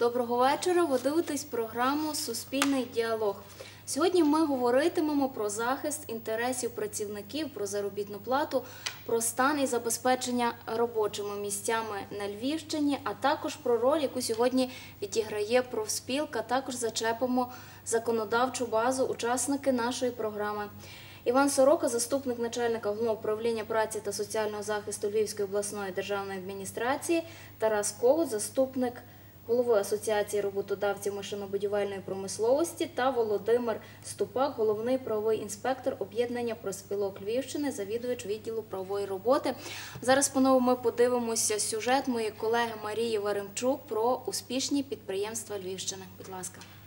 Доброго вечора. Ви дивитесь програму Суспільний діалог. Сьогодні ми говоритимемо про захист інтересів працівників, про заробітну плату, про стан і забезпечення робочими місцями на Львівщині, а також про роль, яку сьогодні відіграє профспілка. Також зачепимо законодавчу базу учасники нашої програми. Іван Сорока, заступник начальника головного управління праці та соціального захисту Львівської обласної державної адміністрації, Тарас Когут, заступник голови Асоціації роботодавців машинобудівельної промисловості та Володимир Ступак, головний правовий інспектор об'єднання проспілок Львівщини, завідувач відділу правової роботи. Зараз по-новому ми подивимося сюжет моєї колеги Марії Варемчук про успішні підприємства Львівщини. Будь ласка. –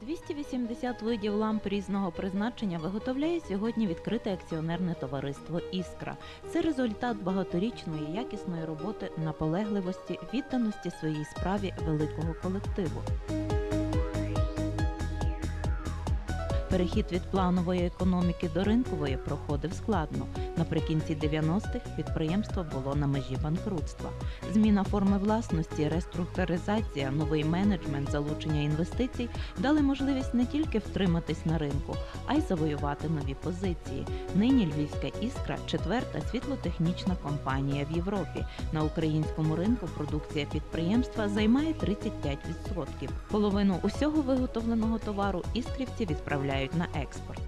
280 видів ламп різного призначення виготовляє сьогодні відкрите акціонерне товариство Іскра. Це результат багаторічної якісної роботи, наполегливості, відданості своїй справі великого колективу. Перехід від планової економіки до ринкової проходив складно. Наприкінці 90-х підприємство було на межі банкрутства. Зміна форми власності, реструктуризація, новий менеджмент, залучення інвестицій дали можливість не тільки втриматись на ринку, а й завоювати нові позиції. Нині Львівська іскра четверта світлотехнічна компанія в Європі. На українському ринку продукція підприємства займає 35%. Половину усього виготовленого товару іскрівці відправляють на експорт.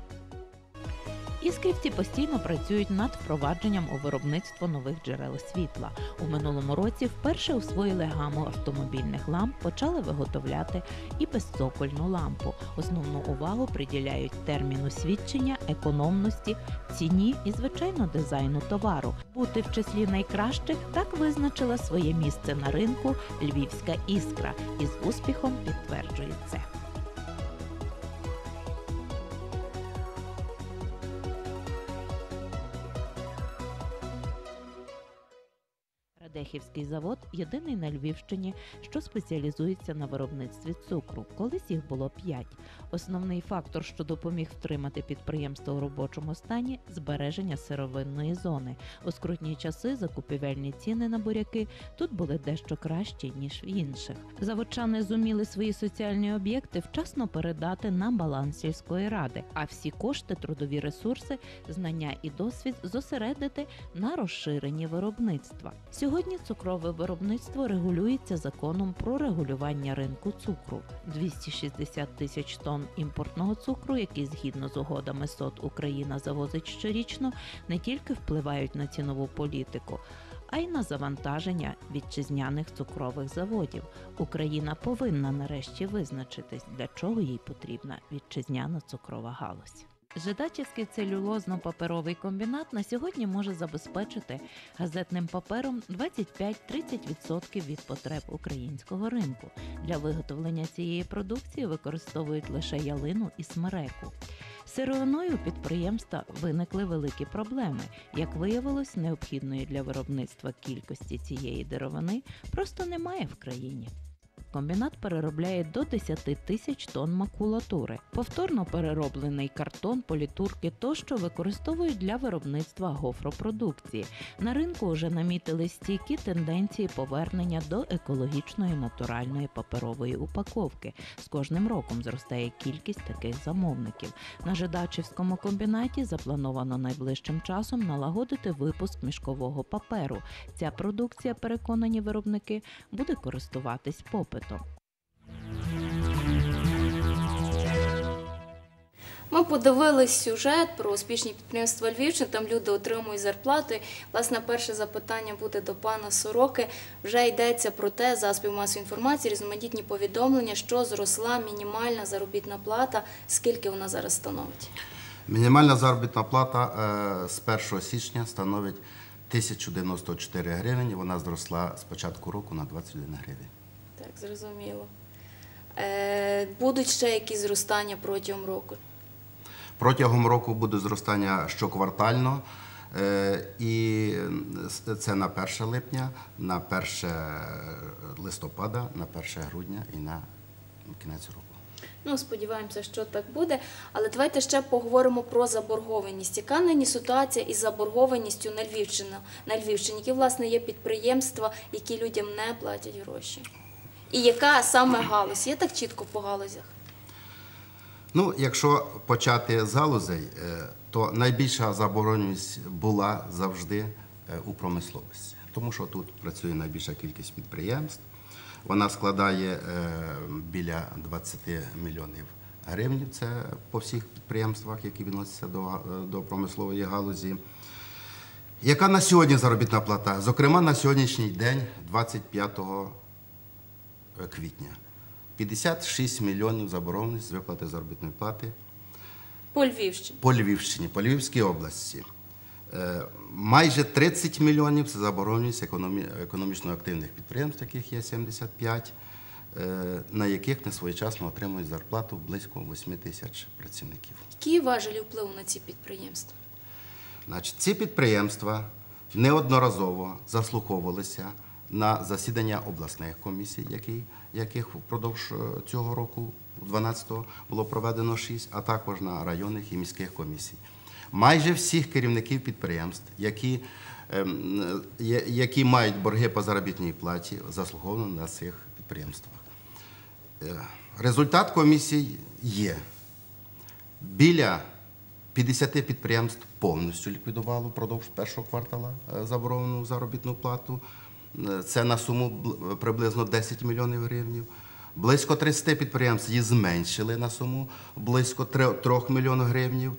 Іскрівці постійно працюють над впровадженням у виробництво нових джерел світла. У минулому році вперше освоїли гаму автомобільних ламп, почали виготовляти і безцокольну лампу. Основну увагу приділяють терміну свідчення, економності, ціні і, звичайно, дизайну товару. Бути в числі найкращих так визначила своє місце на ринку Львівська іскра і з успіхом підтверджує це. Радехівський завод єдиний на Львівщині, що спеціалізується на виробництві цукру. Колись їх було п'ять. Основний фактор, що допоміг втримати підприємство у робочому стані збереження сировинної зони. У скрутні часи закупівельні ціни на буряки тут були дещо кращі ніж в інших. Заводчани зуміли свої соціальні об'єкти вчасно передати на баланс сільської ради, а всі кошти, трудові ресурси, знання і досвід зосередити на розширенні виробництва. Сьогодні цукрове виробництво регулюється законом про регулювання ринку цукру. 260 тисяч тонн імпортного цукру, які згідно з угодами СОТ Україна завозить щорічно, не тільки впливають на цінову політику. А й на завантаження вітчизняних цукрових заводів Україна повинна нарешті визначитись, для чого їй потрібна вітчизняна цукрова галузь. Жидачівський целюлозно-паперовий комбінат на сьогодні може забезпечити газетним папером 25-30% від потреб українського ринку. Для виготовлення цієї продукції використовують лише ялину і смереку. Сировиною підприємства виникли великі проблеми. Як виявилось, необхідної для виробництва кількості цієї деревини просто немає в країні. Комбінат переробляє до 10 тисяч тонн макулатури. Повторно перероблений картон, політурки тощо використовують для виробництва гофропродукції. На ринку вже намітили стійкі тенденції повернення до екологічної натуральної паперової упаковки. З кожним роком зростає кількість таких замовників. На Жидачівському комбінаті заплановано найближчим часом налагодити випуск мішкового паперу. Ця продукція, переконані виробники, буде користуватись попитом. Ми подивились сюжет про успішні підприємства Львівщини. Там люди отримують зарплати. Власне, перше запитання буде до пана Сороки. Вже йдеться про те, засобів масової інформації, різноманітні повідомлення, що зросла мінімальна заробітна плата. Скільки вона зараз становить? Мінімальна заробітна плата е, з 1 січня становить 1094 гривень. Вона зросла з початку року на 21 гривень. Так, зрозуміло. Е, будуть ще якісь зростання протягом року. Протягом року буде зростання щоквартально. е, І це на 1 липня, на 1 листопада, на 1 грудня і на кінець року. Ну, сподіваємося, що так буде. Але давайте ще поговоримо про заборгованість. Яка нині ситуація із заборгованістю на Львівщині? На Львівщині, які власне є підприємства, які людям не платять гроші? І яка саме галузь? Є так чітко по галузях? Ну, якщо почати з галузей, е, то найбільша забороненість була завжди е, у промисловості, тому що тут працює найбільша кількість підприємств. Вона складає е, біля 20 мільйонів гривень. Це по всіх підприємствах, які відносяться до, до промислової галузі. Яка на сьогодні заробітна плата? Зокрема, на сьогоднішній день, 25 квітня, 56 мільйонів заборгованість з виплати заробітної плати По Львівщині. по Львівщині, по Львівській області. Е, Майже 30 мільйонів це забороненість економічно активних підприємств, яких є 75, е, на яких несвоєчасно отримують зарплату близько 8 тисяч працівників. Які важелі впливу на ці підприємства? Значить, ці підприємства неодноразово заслуховувалися на засідання обласних комісій, яких впродовж е, цього року, 12-го, було проведено 6, а також на районних і міських комісій. Майже всіх керівників підприємств, які, ем, які мають борги по заробітній платі, заслуховано на цих підприємствах. Е, Результат комісій є. Біля 50 підприємств повністю ліквідувало впродовж першого квартала е, заборонену заробітну плату. Це на суму приблизно 10 мільйонів гривень. Близько 30 підприємств її зменшили на суму близько 3 мільйонів гривень.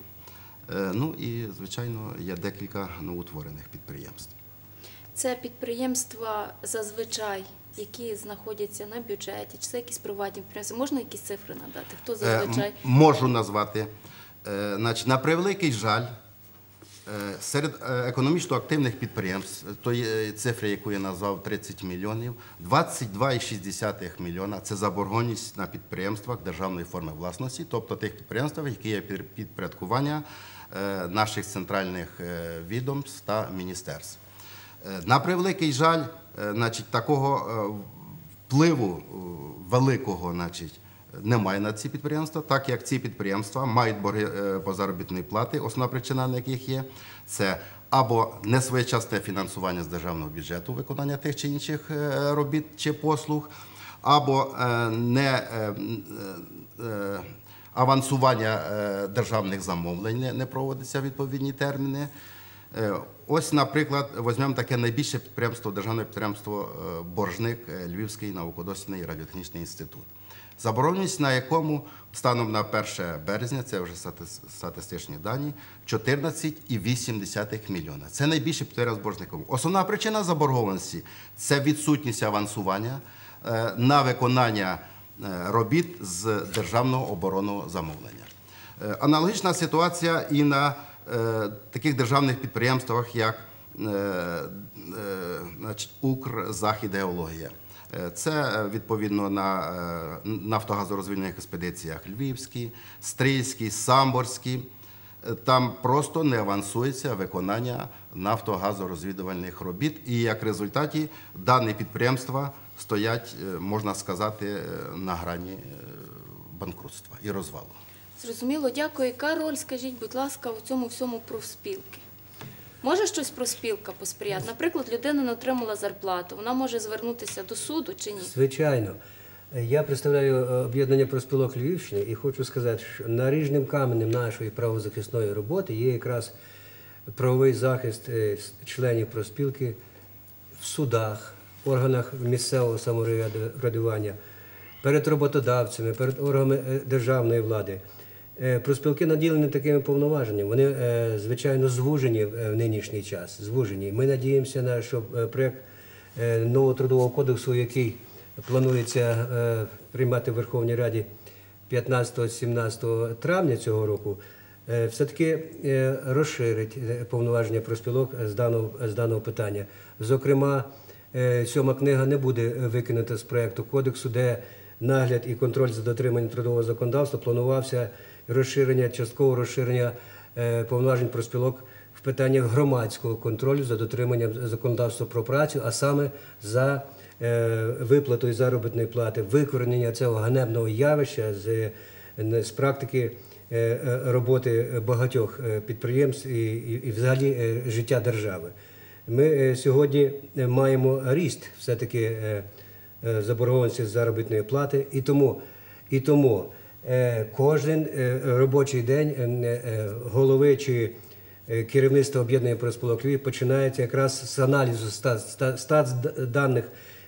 Е, Ну і, звичайно, є декілька новоутворених підприємств. Це підприємства зазвичай, які знаходяться на бюджеті, чи це якісь приватні підприємства. Можна якісь цифри надати? Хто Е, зазвичай? Можу назвати. Е, Значить, на превеликий жаль, серед е, економічно активних підприємств, тої е, цифри, яку я назвав 30 мільйонів, 22,6 мільйона це заборгованість на підприємствах державної форми власності, тобто тих підприємствах, які є під- підпорядкування е, наших центральних е, відомств та міністерств. Е, На превеликий жаль, е, значить, такого е, впливу е, великого значить, немає на ці підприємства, так як ці підприємства мають борги е, по заробітної плати, основна причина на яких є це або несвоєчасне фінансування з державного бюджету виконання тих чи інших е, робіт чи послуг, або е, не авансування державних замовлень не- проводиться відповідні терміни. Ось, наприклад, візьмемо таке найбільше підприємство, державне підприємство Боржник, Львівський науково-дослідний радіотехнічний інститут. Забороненість на якому станом на 1 березня, це вже статистичні дані, 14,8 мільйона. Це найбільше підприємство боржником. Основна причина заборгованості це відсутність авансування е, на виконання е, робіт з державного оборонного замовлення. Е, Аналогічна ситуація і на таких державних підприємствах, як е, Це е, відповідно на е, нафтогазорозвільних експедиціях Львівській, Стрийській, Самборській. Е, Там просто не авансується виконання нафтогазорозвідувальних робіт, і як результаті дані підприємства стоять, можна сказати, на грані банкрутства і розвалу. Зрозуміло, дякую. Яка роль, скажіть, будь ласка, у цьому всьому профспілки? Може щось профспілка посприяти? Наприклад, людина не отримала зарплату, вона може звернутися до суду чи ні? Звичайно. Я представляю е, об'єднання профспілок Львівщини і хочу сказати, що наріжним каменем нашої правозахисної роботи є якраз правовий захист е, членів профспілки в судах, органах місцевого самоврядування, перед роботодавцями, перед органами е, державної влади. Е, Профспілки наділені такими повноваженнями. Вони, е, звичайно, звужені е, в нинішній час. Звужені. Ми надіємося на що проект е, нового трудового кодексу, який планується приймати в Верховній Раді 15-17 травня цього року, все-таки розширить повноваження профспілок з даного, з даного питання. Зокрема, сьома книга не буде викинута з проекту кодексу, де нагляд і контроль за дотриманням трудового законодавства планувався розширення, часткове розширення е, повноважень профспілок в питаннях громадського контролю за дотриманням законодавства про працю, а саме за е, виплатою заробітної плати, викоренення цього ганебного явища з е, з практики роботи багатьох підприємств і, і, і взагалі життя держави. Ми сьогодні маємо ріст все-таки заборгованості заробітної плати, і тому, і тому кожен е, робочий день е, е, голови чи е, керівництва об'єднання профспілок Львів починається якраз з аналізу стат, стат, стат даних.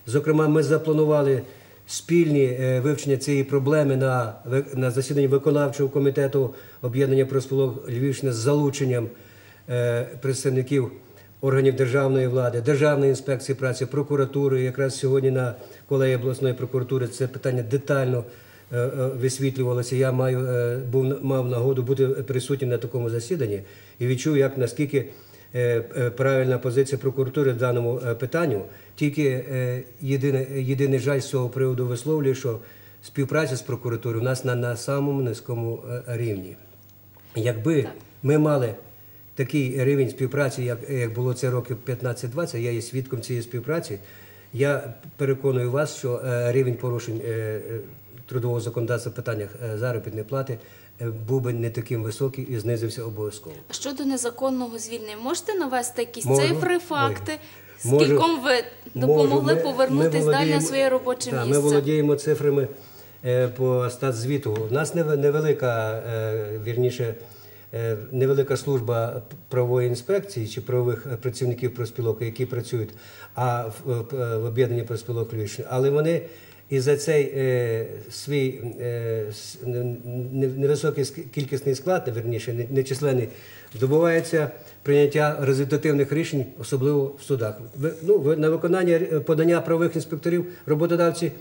Зокрема, ми запланували спільні е, вивчення цієї проблеми на, на засіданні виконавчого комітету об'єднання профспілок Львівщини з залученням е, представників органів державної влади, Державної інспекції праці, прокуратури. Якраз сьогодні на колегії обласної прокуратури це питання детально е, е, висвітлювалося. Я маю е, був мав нагоду бути присутнім на такому засіданні і відчув, як наскільки е, е, правильна позиція прокуратури в даному е, питанню. Тільки е, єдине, єдиний жаль з цього приводу висловлює, що співпраця з прокуратурою у нас на, на самому низькому е, рівні. Якби ми мали такий рівень співпраці, як, як було це років 15-20, я є свідком цієї співпраці, я переконую вас, що е, рівень порушень е, е, трудового законодавства в питаннях е, заробітної плати е, був би не таким високий і знизився обов'язково. Щодо незаконного звільнення, можете навести якісь Можу. цифри, факти, Можу. скільком ви допомогли Можу. Ми- повернутись ми далі на своє робоче Так, місце? Ми володіємо цифрами е, по статзвіту. У нас невелика, вірніше, невелика служба правової інспекції чи правових працівників проспілок, які працюють а в, об'єднанні проспілок Львівщини. Але вони і за цей е, свій е, невисокий кількісний склад, вірніше, не- нечисленний, добувається прийняття результативних рішень, особливо в судах. Ну, на виконання е, подання правових інспекторів роботодавці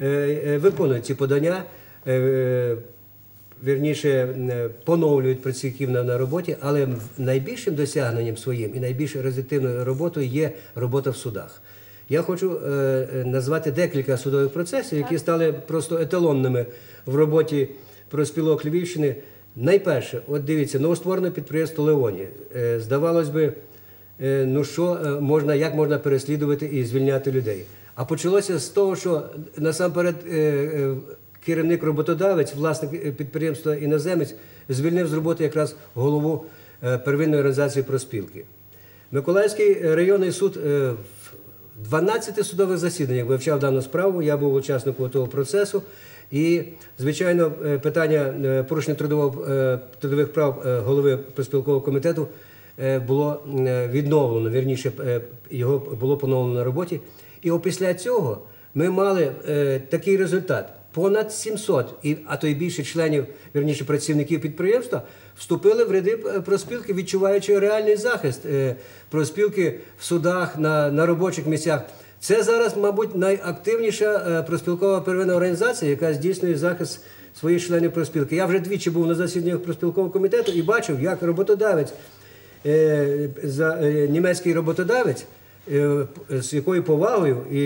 е, е, виконують ці подання. е, Вірніше е, поновлюють працівників на, на роботі, але найбільшим досягненням своїм і найбільш результативною роботою є робота в судах. Я хочу е, е, назвати декілька судових процесів, які стали просто еталонними в роботі проспілок Львівщини. Найперше, от дивіться, новостворене підприємство Леоні. Е, здавалось би, ну що можна, як можна переслідувати і звільняти людей. А почалося з того, що насамперед керівник роботодавець, власник підприємства іноземець, звільнив з роботи якраз голову первинної організації проспілки. Миколаївський районний суд 12 судових засіданнях вивчав дану справу. Я був учасником того процесу. І, звичайно, е, питання е, порушення трудового, е, трудових прав голови проспілкового комітету було відновлено, вірніше, його було поновлено на роботі. І опісля цього ми мали такий результат. Понад 700, і, а то й більше членів, вірніше працівників підприємства, вступили в ряди е, проспілки, відчуваючи реальний захист е, проспілки в судах, на, на робочих місцях. Це зараз, мабуть, найактивніша е, проспілкова первинна організація, яка здійснює захист своїх членів проспілки. Я вже двічі був на засіданнях проспілкового комітету і бачив, як роботодавець, німецький роботодавець, з якою повагою і,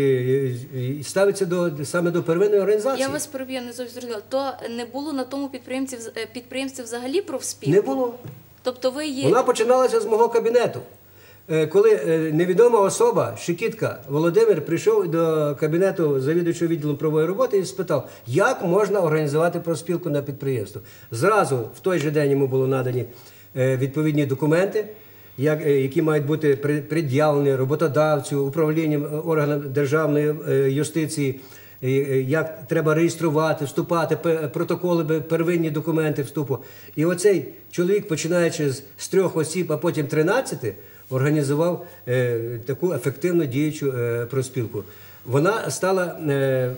і, і ставиться до саме до первинної організації. Я вас переб'ю, не зовсім зрозуміла. То не було на тому підприємстві вз- е, підприємстві взагалі профспілки? Не було. Тобто ви є Вона починалася з мого кабінету. Е, Коли е, невідома особа, Шикітка Володимир, прийшов до кабінету завідувачого відділу правової роботи і спитав, як можна організувати профспілку на підприємство. Зразу в той же день йому було надані е, відповідні документи, як- е, які мають бути пред'явлені роботодавцю, управлінням е, органам державної е, юстиції. Як треба реєструвати, вступати, протоколи, первинні документи вступу. І оцей чоловік, починаючи з, трьох осіб, а потім 13, організував таку ефективно діючу проспілку. Вона стала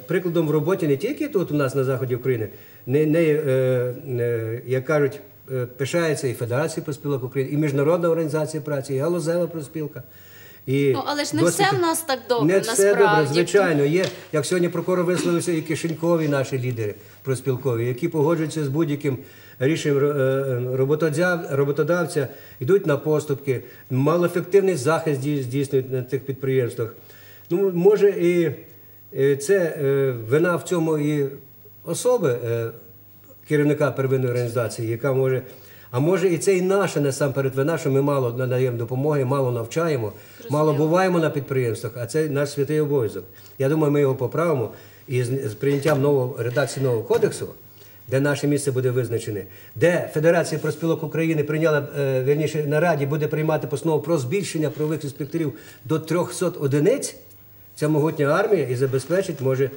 прикладом в роботі не тільки тут у нас на заході України, не, не як кажуть, пишається і Федерація проспілок України, і Міжнародна організація праці, і галузева проспілка. І Ну, але ж не досить- все в нас так добре, Не все добре, звичайно. Є, як сьогодні прокурор висловився, і кишенькові наші лідери проспілкові, які погоджуються з будь-яким рішенням е, роботодя- роботодавця, йдуть на поступки, малоефективний захист здійснюють на тих підприємствах. Ну, може, і е, це е, вина в цьому і особи е, керівника первинної організації, яка може. А може і це і наша насамперед вина, що ми мало надаємо допомоги, мало навчаємо, мало буваємо на підприємствах, а це наш святий обов'язок. Я думаю, ми його поправимо і з, прийняттям нового редакції нового кодексу де наше місце буде визначене, де Федерація профспілок України прийняла е, вірніше на раді буде приймати постанову про збільшення правових інспекторів до 300 одиниць, ця могутня армія і забезпечить може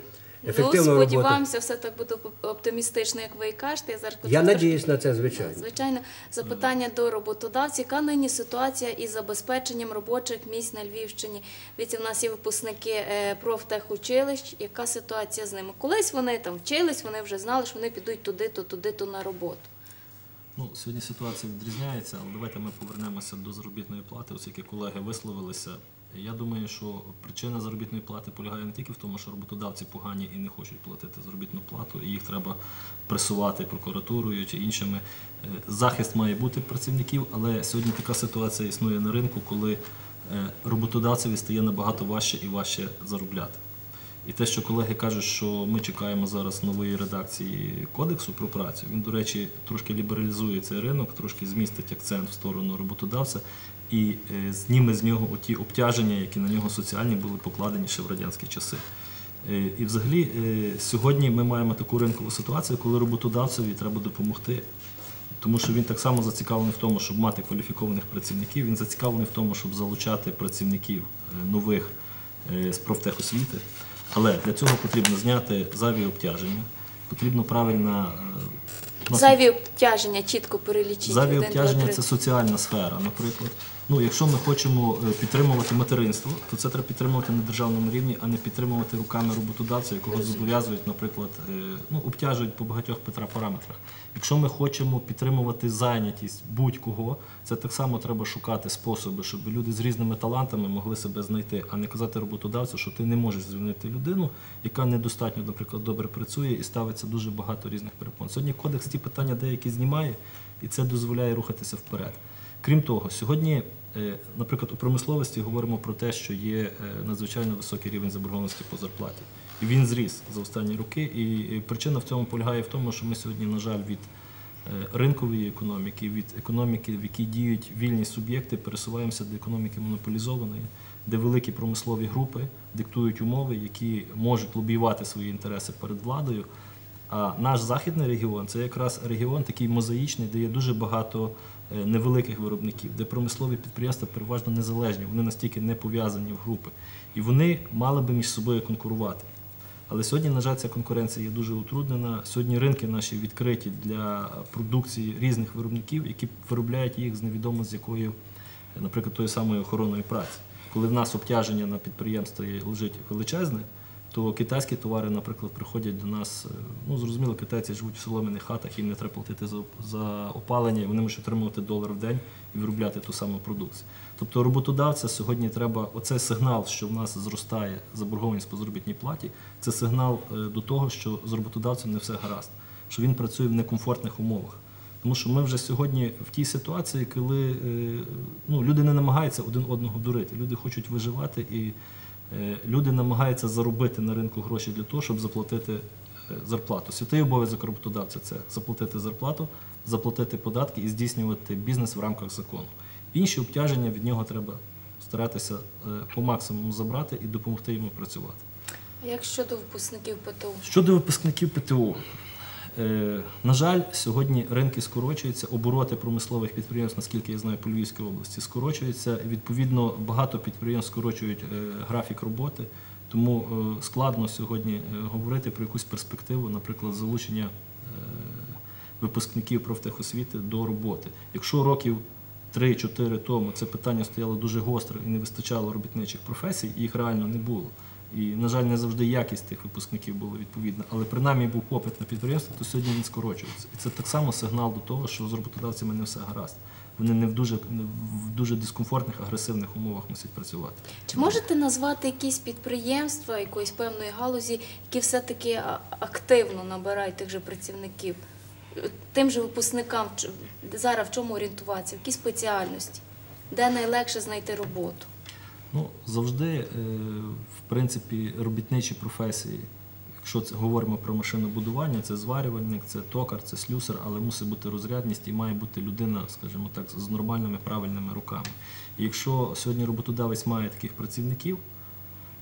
ефективну ну, роботу. сподіваємося, все так буде оптимістично, як ви і кажете. Я зараз Я трошки- надіюсь на це, звичайно. Звичайно, запитання до роботодавців. Яка нині ситуація із забезпеченням робочих місць на Львівщині? Дивіться, в нас є випускники е, профтехучилищ. Яка ситуація з ними? Колись вони там вчились, вони вже знали, що вони підуть туди-то, туди-то на роботу. Ну, сьогодні ситуація відрізняється, але давайте ми повернемося до заробітної плати, оскільки колеги висловилися. Я думаю, що причина заробітної плати полягає не тільки в тому, що роботодавці погані і не хочуть платити заробітну плату, і їх треба пресувати прокуратурою чи іншими. Е, Захист має бути працівників, але сьогодні така ситуація існує на ринку, коли е, роботодавцеві стає набагато важче і важче заробляти. І те, що колеги кажуть, що ми чекаємо зараз нової редакції кодексу про працю, він, до речі, трошки лібералізує цей ринок, трошки змістить акцент в сторону роботодавця і е, зніме з нього ті обтяження, які на нього соціальні були покладені ще в радянські часи. Е, І взагалі е, сьогодні ми маємо таку ринкову ситуацію, коли роботодавцеві треба допомогти тому що він так само зацікавлений в тому, щоб мати кваліфікованих працівників. Він зацікавлений в тому, щоб залучати працівників нових з профтехосвіти. Але для цього потрібно зняти зайві обтяження, потрібно правильно е, Зайві обтяження чітко перелічити. Зайві Один, два, обтяження три. це соціальна сфера, наприклад. Ну, якщо ми хочемо е, підтримувати материнство, то це треба підтримувати на державному рівні, а не підтримувати руками роботодавця, якого зобов'язують, наприклад, е, ну, обтяжують по багатьох петра- параметрах. Якщо ми хочемо підтримувати зайнятість будь-кого, це так само треба шукати способи, щоб люди з різними талантами могли себе знайти, а не казати роботодавцю, що ти не можеш звільнити людину, яка недостатньо, наприклад, добре працює і ставиться дуже багато різних перепон. Сьогодні кодекс ті питання деякі знімає, і це дозволяє рухатися вперед. Крім того, сьогодні, е, наприклад, у промисловості говоримо про те, що є е, надзвичайно високий рівень заборгованості по зарплаті. І він зріс за останні роки. І причина в цьому полягає в тому, що ми сьогодні, на жаль, від е, ринкової економіки, від економіки, в якій діють вільні суб'єкти, пересуваємося до економіки монополізованої, де великі промислові групи диктують умови, які можуть лобіювати свої інтереси перед владою. А наш західний регіон це якраз регіон такий мозаїчний, де є дуже багато невеликих виробників, де промислові підприємства переважно незалежні, вони настільки не пов'язані в групи. І вони мали би між собою конкурувати. Але сьогодні, на жаль, ця конкуренція є дуже утруднена. Сьогодні ринки наші відкриті для продукції різних виробників, які виробляють їх з невідомо з якою, наприклад, тої самої охоронної праці. Коли в нас обтяження на підприємстві лежить величезне, то китайські товари, наприклад, приходять до нас. е, Ну, зрозуміло, китайці живуть в солом'яних хатах, їм не треба платити за, за опалення, і вони можуть отримувати долар в день і виробляти ту саму продукцію. Тобто роботодавця сьогодні треба оцей сигнал, що в нас зростає заборгованість по заробітній платі, це сигнал е, до того, що з роботодавцем не все гаразд, що він працює в некомфортних умовах. Тому що ми вже сьогодні в тій ситуації, коли е, ну, люди не намагаються один одного дурити, люди хочуть виживати і люди намагаються заробити на ринку гроші для того, щоб заплатити е, зарплату. Святий обов'язок роботодавця це заплатити зарплату, заплатити податки і здійснювати бізнес в рамках закону. Інші обтяження від нього треба старатися е, по максимуму забрати і допомогти йому працювати. А Як щодо випускників ПТУ? Щодо випускників ПТУ, е, на жаль, сьогодні ринки скорочуються, обороти промислових підприємств, наскільки я знаю, по Львівській області скорочуються. Відповідно, багато підприємств скорочують е, графік роботи, тому е, складно сьогодні е, говорити про якусь перспективу, наприклад, залучення е, випускників профтехосвіти до роботи. Якщо років 3-4 тому це питання стояло дуже гостро і не вистачало робітничих професій, їх реально не було. І, на жаль, не завжди якість тих випускників була відповідна. Але принаймні був попит на підприємство, то сьогодні він скорочується. І це так само сигнал до того, що з роботодавцями не все гаразд. Вони не в дуже, в дуже дискомфортних, агресивних умовах мусять працювати. Чи можете назвати якісь підприємства якоїсь певної галузі, які все-таки активно набирають тих же працівників? Тим же випускникам зараз в чому орієнтуватися? В якій спеціальності? Де найлегше знайти роботу? Ну, завжди, е, в принципі, робітничі професії, якщо це говоримо про машинобудування, це зварювальник, це токар, це слюсар, але мусить бути розрядність і має бути людина, скажімо так, з нормальними правильними руками. І якщо сьогодні роботодавець має таких працівників,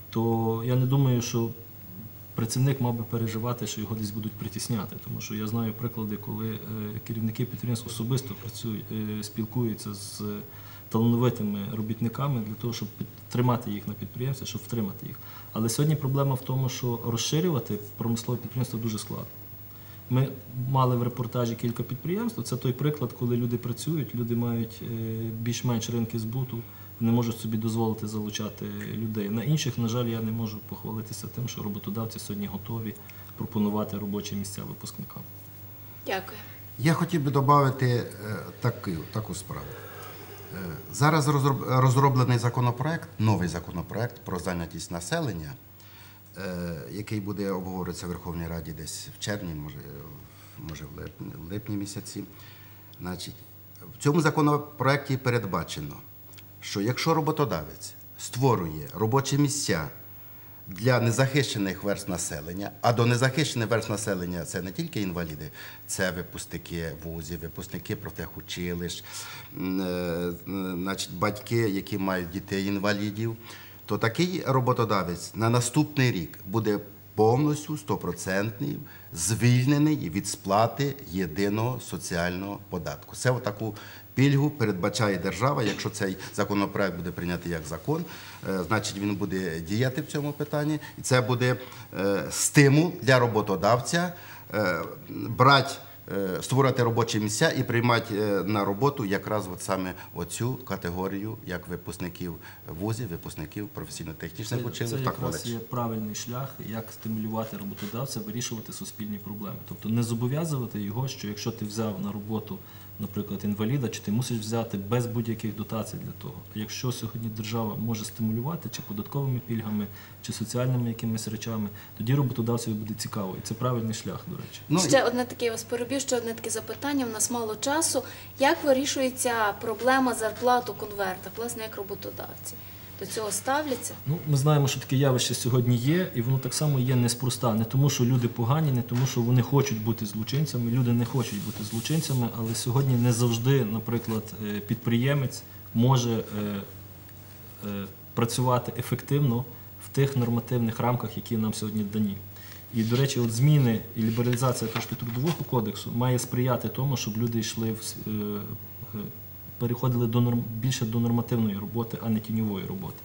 то я не думаю, що працівник мав би переживати, що його десь будуть притісняти. Тому що я знаю приклади, коли е, керівники підприємств особисто працюють, е, спілкуються з талановитими робітниками для того, щоб тримати їх на підприємстві, щоб втримати їх. Але сьогодні проблема в тому, що розширювати промислове підприємство дуже складно. Ми мали в репортажі кілька підприємств. Це той приклад, коли люди працюють, люди мають е, більш-менш ринки збуту, не можуть собі дозволити залучати людей. На інших, на жаль, я не можу похвалитися тим, що роботодавці сьогодні готові пропонувати робочі місця випускникам. Дякую. Я хотів би додати е, таку, таку справу. Е, Зараз розроб- розроблений законопроект, новий законопроект про зайнятість населення, е, який буде обговорюватися в Верховній Раді десь в червні, може, може в липні, в липні місяці. Значить, в цьому законопроекті передбачено, що якщо роботодавець створює робочі місця для незахищених верств населення, а до незахищених верств населення це не тільки інваліди, це випускники вузів, випускники профтехучилищ, е, значить, батьки, які мають дітей-інвалідів, то такий роботодавець на наступний рік буде повністю стопроцентний звільнений від сплати єдиного соціального податку. Це таку пільгу передбачає держава. Якщо цей законопроект буде прийнятий як закон, е, значить він буде діяти в цьому питанні, і це буде е, стимул для роботодавця е, брати. Створювати робочі місця і приймати на роботу якраз от саме оцю категорію, як випускників вузів, випускників професійно-технічних училищ це якраз є правильний шлях, як стимулювати роботодавця вирішувати суспільні проблеми. Тобто не зобов'язувати його, що якщо ти взяв на роботу, наприклад, інваліда, чи ти мусиш взяти без будь-яких дотацій для того. А якщо сьогодні держава може стимулювати чи податковими пільгами, чи соціальними якимись речами, тоді роботодавцеві буде цікаво. І це правильний шлях, до речі. Ну, ще одне таке я вас перебіг. ще одне таке запитання. У нас мало часу. Як вирішується проблема зарплат у конвертах, власне, як роботодавці? До цього ставляться? Ну, ми знаємо, що таке явище сьогодні є, і воно так само є неспроста. Не тому, що люди погані, не тому, що вони хочуть бути злочинцями. Люди не хочуть бути злочинцями, але сьогодні не завжди, наприклад, е, підприємець може е, е, працювати ефективно в тих нормативних рамках, які нам сьогодні дані. І, до речі, от зміни і лібералізація трошки трудового кодексу має сприяти тому, щоб люди йшли в переходили до норм більше до нормативної роботи, а не тіньової роботи.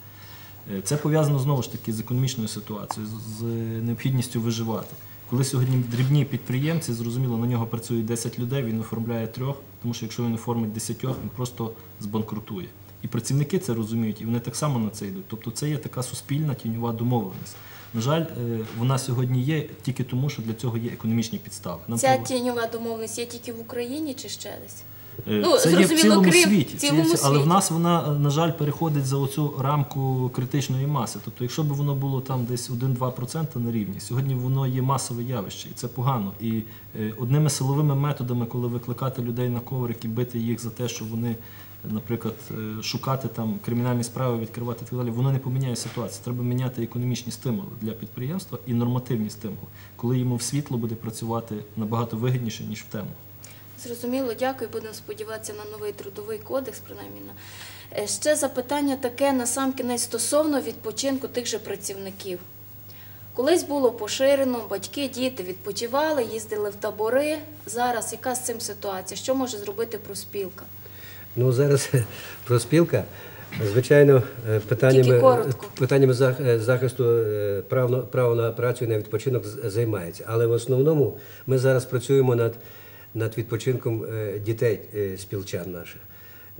Е, Це пов'язано знову ж таки з економічною ситуацією, з- необхідністю виживати. Коли сьогодні дрібні підприємці, зрозуміло, на нього працює 10 людей, він оформляє трьох, тому що якщо він оформить 10, він просто збанкрутує. І працівники це розуміють, і вони так само на це йдуть. Тобто це є така суспільна тіньова домовленість. На жаль, е, вона сьогодні є тільки тому, що для цього є економічні підстави. Нам Ця треба- тіньова домовленість є тільки в Україні чи ще десь? Е, Ну, це є в цілому крім- світі. цілому Це є- але в нас вона, на жаль, переходить за оцю рамку критичної маси. Тобто, якщо б воно було там десь 1-2% на рівні, сьогодні воно є масове явище, і це погано. І е, одними силовими методами, коли викликати людей на коврик і бити їх за те, що вони. Наприклад, е, шукати там кримінальні справи, відкривати і так далі, воно не поміняє ситуацію. Треба міняти економічні стимули для підприємства і нормативні стимули, коли йому в світло буде працювати набагато вигідніше, ніж в темно. Зрозуміло, дякую. Будемо сподіватися на новий трудовий кодекс, принаймні. Е, Ще запитання таке на сам кінець стосовно відпочинку тих же працівників. Колись було поширено, батьки, діти відпочивали, їздили в табори. Зараз яка з цим ситуація? Що може зробити профспілка? Ну зараз проспілка, звичайно, е, питаннями, питаннями е, захисту прав на працю і на відпочинок займається. Але в основному ми зараз працюємо над, над відпочинком е, дітей е, спілчан наших.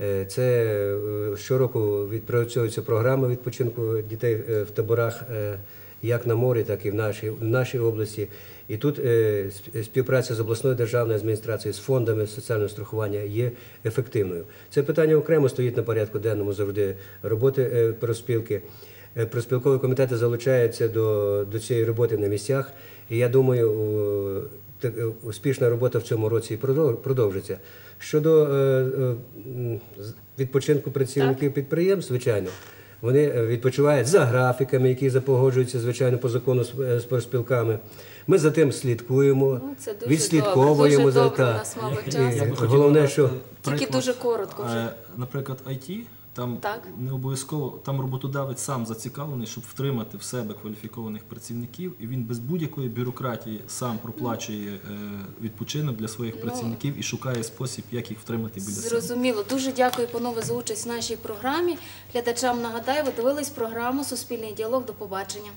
Е, Це щороку відпрацьовується програма відпочинку дітей в таборах як на морі, так і в нашій, в нашій області. І тут співпраця з обласною державною адміністрацією, з фондами соціального страхування є ефективною. Це питання окремо стоїть на порядку денному завжди роботи проспілки. Проспілкові комітети залучаються до, до цієї роботи на місцях. І я думаю, успішна робота в цьому році і продов- продовжиться. Щодо е, е, відпочинку працівників підприємств, звичайно, вони е, відпочивають за графіками, які запогоджуються, звичайно, по закону з, е, профспілками. Ми за тим слідкуємо, Ну, це дуже відслідковуємо добре, за дуже добре, та. нас мало часу. Головне, що Тільки дуже коротко вже. Е, Наприклад, IT Там Так. не обов'язково там роботодавець сам зацікавлений, щоб втримати в себе кваліфікованих працівників, і він без будь-якої бюрократії сам проплачує е, відпочинок для своїх Ну, працівників і шукає спосіб, як їх втримати біля себе. Зрозуміло. Дуже дякую, панове, за участь в нашій програмі. Глядачам нагадаю, ви дивились програму Суспільний діалог. До побачення.